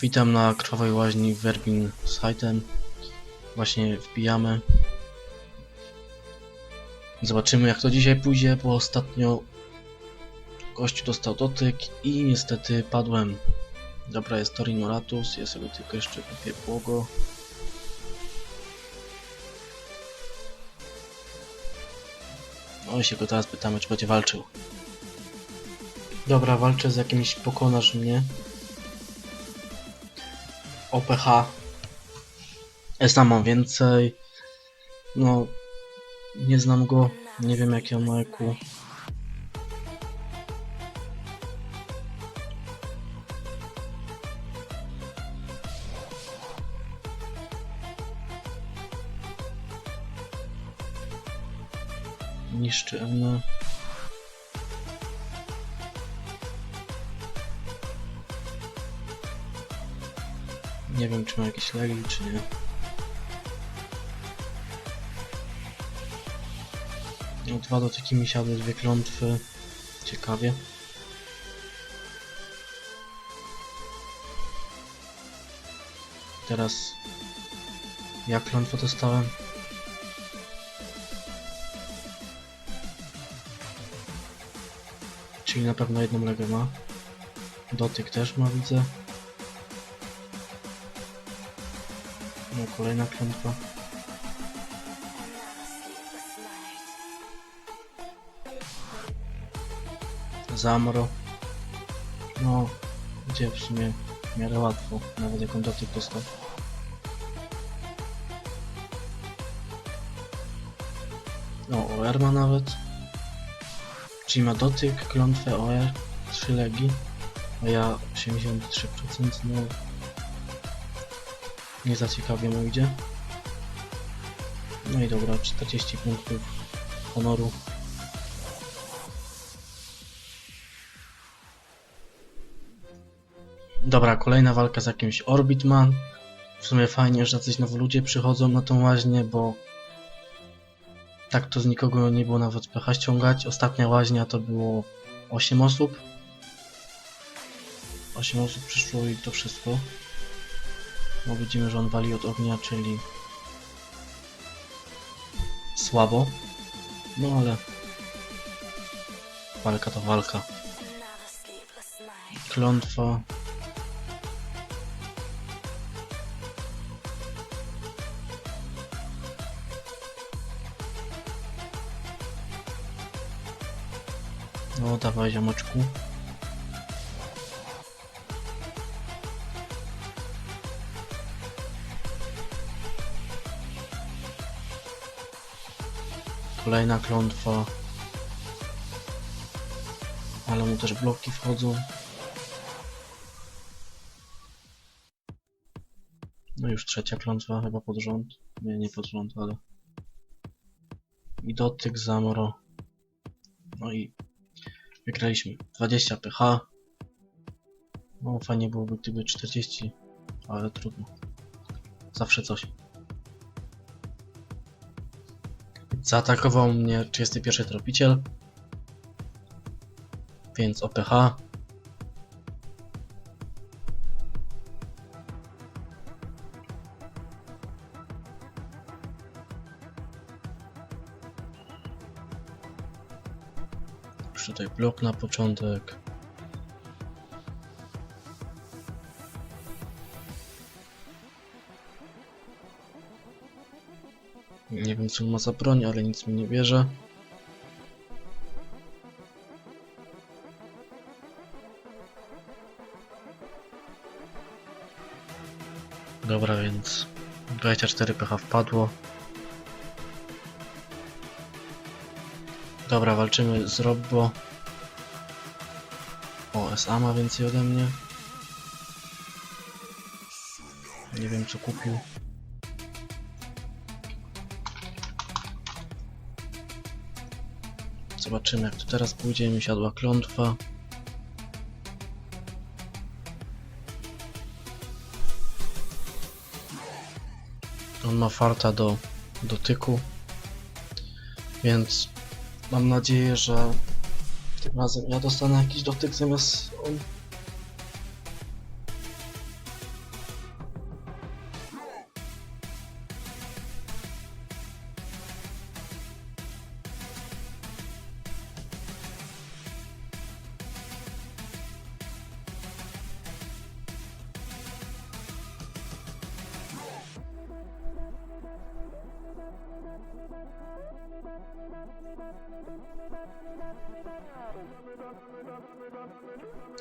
Witam na krwawej łaźni Werbin z Heitem. Właśnie wbijamy. Zobaczymy jak to dzisiaj pójdzie, bo ostatnio gościu dostał dotyk i niestety padłem. Dobra, jest Torino Ratus, ja sobie tylko jeszcze kupię błogo. No i się go teraz pytamy, czy będzie walczył. Dobra, walczę z jakimś pokonasz mnie. OPH. Esa mam więcej. No, nie znam go. Nie wiem jakie on ma EQ. Niszczy. Nie wiem czy ma jakieś lagi czy nie. No, dwa dotyki mi siadły, dwie klątwy. Ciekawie. Teraz ja klątwę dostałem. Czyli na pewno jedną legę ma. Dotyk też ma, widzę. Kolejna klątwa. Zamro. No, gdzie w sumie w miarę łatwo, nawet jak on dotyk dostał. No, OR ma nawet. Czyli ma dotyk, klątwę OR, 3 legi, a ja 83%, no nie za ciekawie mu idzie. No i dobra, 40 punktów honoru. Dobra, kolejna walka z jakimś Orbitman. W sumie fajnie, że jacyś nowi ludzie przychodzą na tą łaźnię, bo tak to z nikogo nie było nawet pecha ściągać. Ostatnia łaźnia to było 8 osób. 8 osób przyszło i to wszystko. No widzimy, że on wali od ognia, czyli słabo. No ale walka to walka. Klątwa. No dawaj ziomeczku. Kolejna klątwa. Ale mu też bloki wchodzą. No już trzecia klątwa chyba pod rząd. Nie, nie pod rząd, ale... I dotyk zamro. No i wygraliśmy. 20 pH. No fajnie byłoby gdyby 40, ale trudno. Zawsze coś. Zaatakował mnie 31 tropiciel. Więc OPH. Tutaj blok na początek. Co ma za broń, ale nic mi nie bierze. Dobra, więc 24 pH wpadło. Dobra, walczymy z Robbo. O, SA ma więcej ode mnie. Nie wiem co kupił. Zobaczymy jak to teraz pójdzie. Mi siadła klątwa. On ma farta do dotyku. Więc mam nadzieję, że tym razem ja dostanę jakiś dotyk zamiast.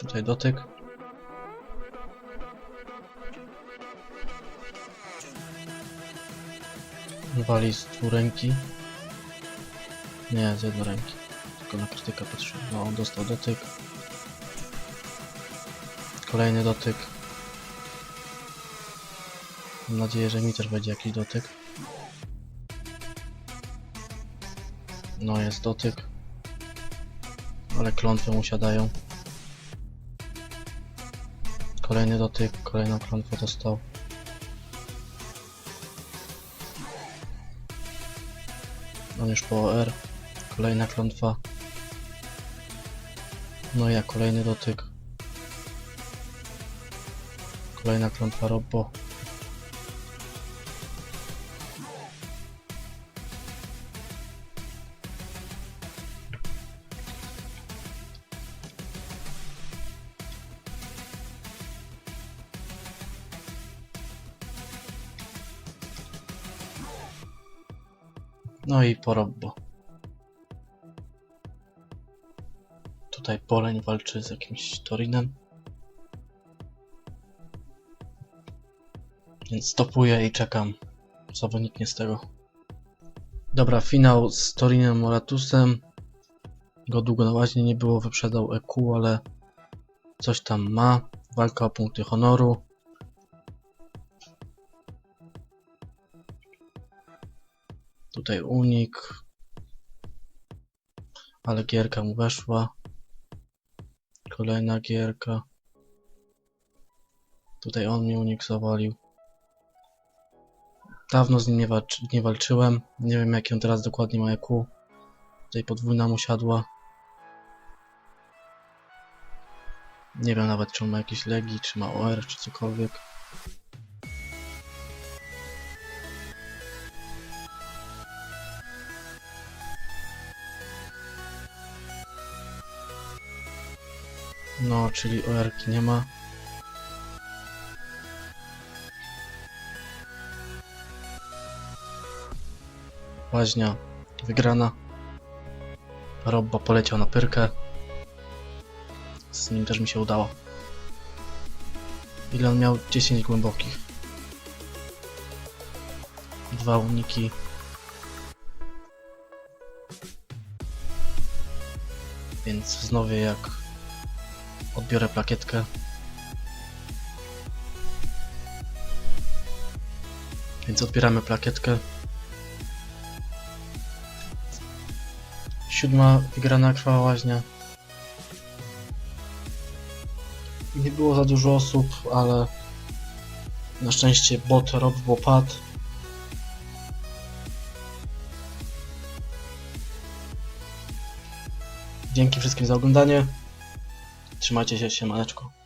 Tutaj dotyk. Wali z dwuręki. Nie, z jednoręki. Tylko na krytyka patrzę. No, on dostał dotyk. Kolejny dotyk. Mam nadzieję, że mi też będzie jakiś dotyk. No, jest dotyk. Ale klątwy mu siadają. Kolejny dotyk, kolejną klątwę dostał. On już po OR. Kolejna klątwa. No ja kolejny dotyk. Kolejna klątwa Robo. No i po Robbo. Tutaj Poleń walczy z jakimś Torinem. Więc stopuję i czekam, co wyniknie z tego. Dobra, finał z Torinem Moratusem. Go długo na łaźnie nie było, wyprzedał EQ, ale coś tam ma. Walka o punkty honoru. Tutaj unik. Ale gierka mu weszła. Kolejna gierka. Tutaj on mi unik zawalił. Dawno z nim nie, walczy, nie walczyłem. Nie wiem jaki on teraz dokładnie ma EQ. Tutaj podwójna mu siadła. Nie wiem nawet czy on ma jakieś legi, czy ma OR, czy cokolwiek. No, czyli OR-ki nie ma. Łaźnia wygrana. Robbo poleciał na pyrkę. Z nim też mi się udało. Ile on miał? 10 głębokich. Dwa uniki. Więc wznowię jak odbiorę plakietkę. Więc odbieramy plakietkę. Siódma wygrana krwawa łaźnia. Nie było za dużo osób, ale na szczęście bot Rob padł. Dzięki wszystkim za oglądanie. Trzymajcie się, siemaneczko.